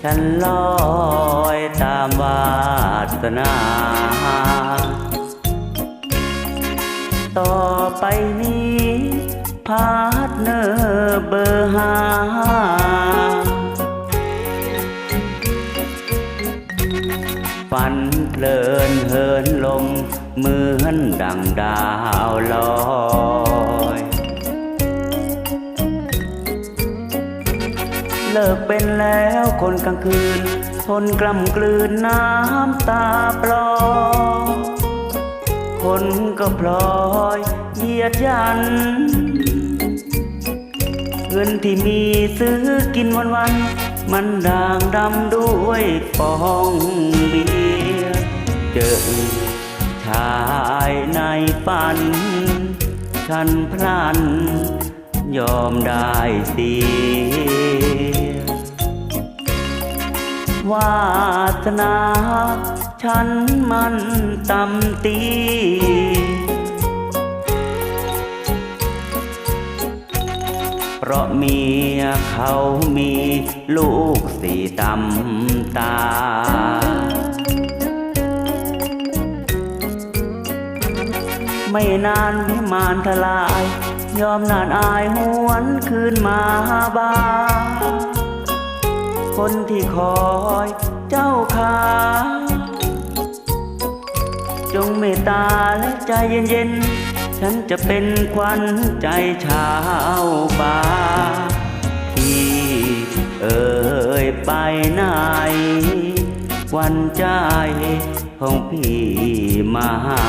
ฉันลอยตามวาสนา ต่อไปนี้พาร์ทเนอร์เบอร์ห้าฝันเพลินเหินลมเหมือนดังดาวลอยเลิกเป็นแล้ว คนกลางคืน ทนกล้ำกลืนน้ำตาปลอ คนก็พลอยเหยียดยัน เงินที่มีซื้อกินวันวันมันด่างดำด้วยฟองเบียร์เจอชายในฝัน ฉันพลัน ยอมได้เสีย วาสนา ฉันมันต่ำตีเพราะเมียเขามีลูกสี่ตำตา ไม่นานวิมานทลาย ยอมนานอายหวนคืนมาบ้าน คนที่คอยเจ้าขาจงเมตตาและใจเย็นๆ ฉันจะเป็นควันใจชาวบ้าที่เอ่ยไปไหนวันใจของพี่มาหา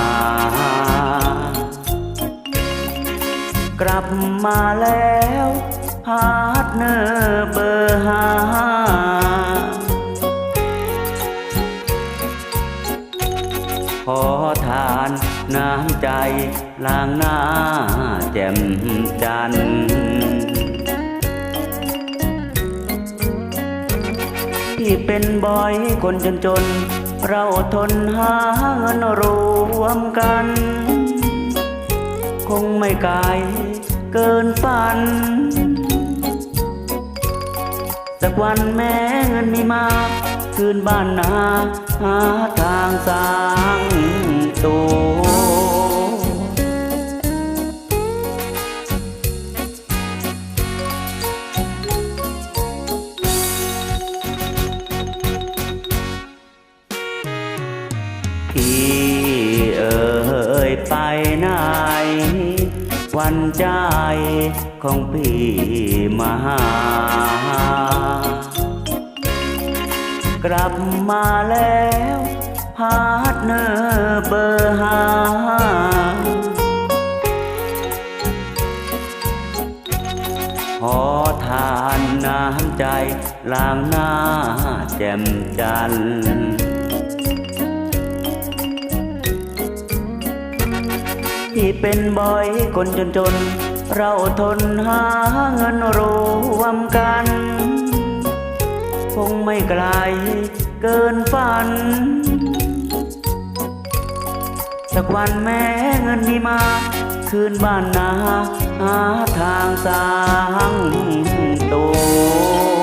กลับมาแล้วพา ทานน้ำใจล้างหน้าแจ่มจันทร์ที่เป็นบอยคนจนจนๆเราทนหาเงินรวมกัน คงไม่ไกลเกินฝัน สักวันแม้เงินมีมาคืนบ้านนาหาทางสร้างตัวพี่เอ่ยไปไหนวันใจ ของพี่มาหากลับมาแล้วพาร์ทเนอร์เบอร์หาขอทานน้ำใจล้างหน้าแจ่มจันทร์ที่เป็นบอยคนจนจนๆ เราทนหาเงินรวมกัน คงไม่ไกลเกินฝัน สักวันแม้เงินมีมา คืนบ้านนาหาทางสร้างตัว